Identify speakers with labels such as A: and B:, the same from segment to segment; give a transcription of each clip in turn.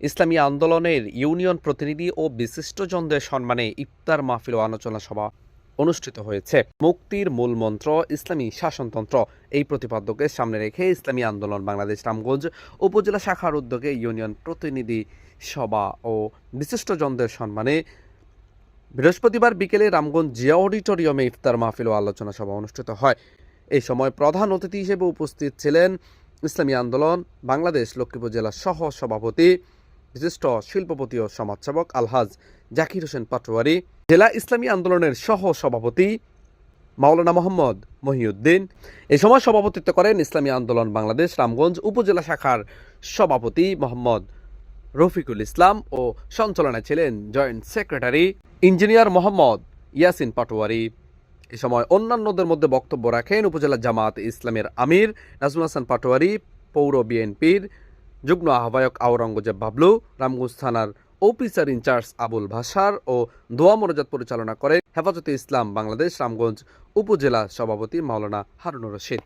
A: ইসলামী আন্দোলনের ইউনিয়ন প্রতিনিধি ও বিশিষ্টজনদের সম্মানে ইফতার মাহফিল ও আলোচনা সভা অনুষ্ঠিত হয়েছে। মুক্তির মূল মন্ত্র, ইসলামী শাসনতন্ত্র। এই প্রতিপাদ্যকে সামনে রেখে ইসলামী আন্দোলন বাংলাদেশ রামগঞ্জ উপজেলা শাখার উদ্যোগে ইউনিয়ন প্রতিনিধি সভা ও বিশিষ্টজনদের সম্মানে বৃহস্পতিবার বিকেলে রামগঞ্জ জিয়া অডিটোরিয়ামে ইফতার মাহফিল ও আলোচনা সভা অনুষ্ঠিত হয়। এই সময় প্রধান অতিথি হিসেবে উপস্থিত ছিলেন ইসলামী আন্দোলন, বাংলাদেশ লক্ষ্মীপুর জেলা সহ সভাপতি বিশিষ্ট শিল্পপতি ও সমাজসেবক আলহাজ জাকির হোসেন পাটোয়ারি, জেলা ইসলামী আন্দোলনের সহ সভাপতি মাওলানা মোহাম্মদ মহিউদ্দিন। এ সময় সভাপতিত্ব করেন ইসলামী আন্দোলন বাংলাদেশ রামগঞ্জ উপজেলা শাখার সভাপতি মোহাম্মদ রফিকুল ইসলাম ও সঞ্চালনায় ছিলেন joint secretary engineer Mohammad Yasin Patwari. এ সময় অন্যান্যদের মধ্যে বক্তব্য রাখেন উপজেলা জামাত ইসলামের আমির, নাজমুল হাসান পাটোয়ারি, পৌর বিএনপির যুগ্ম আহ্বায়ক আওরঙ্গজেব বাবলু, রামগঞ্জ থানার officer in charge Abul Bashar ও দোয়া মনোজাত পরিচালনা করেন হেফাজতে ইসলাম বাংলাদেশ রামগঞ্জ উপজেলা সভাপতি মাওলানা হারুনুর রশিদ।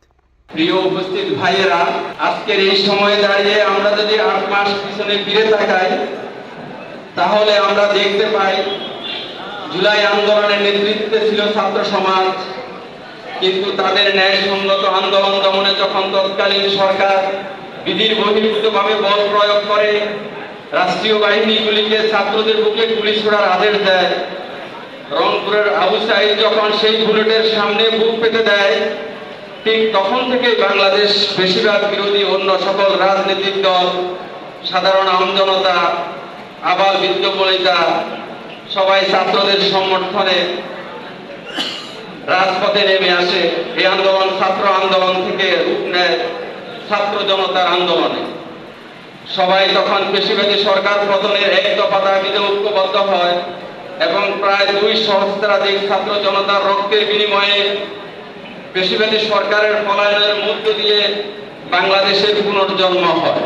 B: প্রিয় উপস্থিত ভাইয়েরা, আজকের এই সময়ে দাঁড়িয়ে আমরা যদি আট মাস পিছনে ফিরে তাকাই, তাহলে আমরা দেখতে পাই জুলাই আন্দোলনের নেতৃত্বে ছিল ছাত্র সমাজ, কিন্তু তাদের ন্যায়সঙ্গত আন্দোলন দমনে যখন তৎকালীন সরকার বিধির বহির্ভূতভাবে বল প্রয়োগ করে। রাষ্ট্রীয় বাহিনীগুলিকে ছাত্রদের বুকে গুলি ছোড়ার আদেশ দেয়। রংপুরের আবু সাইদ যখন সেই বুলেটের সামনে বুক পেতে দেয়, ঠিক তখন থেকেই বাংলাদেশ বেশিরভাগ বিরোধী অন্য সকল রাজনৈতিক দল, সাধারণ আমজনতা আবার বিদ্যবনিতা সবাই ছাত্রদের সমর্থনে রাজপথে নেমে আসে। এই আন্দোলন ছাত্র আন্দোলন থেকে রূপ নেয়। ছাত্র জনতার আন্দোলনে। সবাই তখন পেশিবাদী সরকার পতনের এক দফা দাবিতে ঐক্যবদ্ধ হয় এবং প্রায় দুই সহস্রাধিক ছাত্র জনতার রক্তের বিনিময়ে পেশিবাদী সরকারের পলায়নের মধ্য দিয়ে বাংলাদেশের পুনর্জন্ম হয়।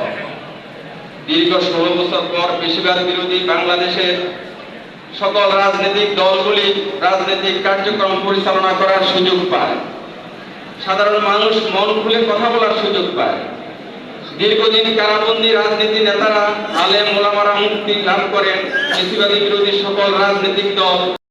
B: দীর্ঘ ষোলো বছর পর পেশিবাদ বিরোধী বাংলাদেশের সকল রাজনৈতিক দলগুলি রাজনৈতিক কার্যক্রম পরিচালনা করার সুযোগ পায়। সাধারণ মানুষ মন খুলে কথা বলার সুযোগ পায়। দীর্ঘদিন কারাবন্দী রাজনীতি নেতারা, আলেম মোলামারা মুক্তি লাভ করেন। কৃষিবাদী বিরোধী সকল রাজনৈতিক দল।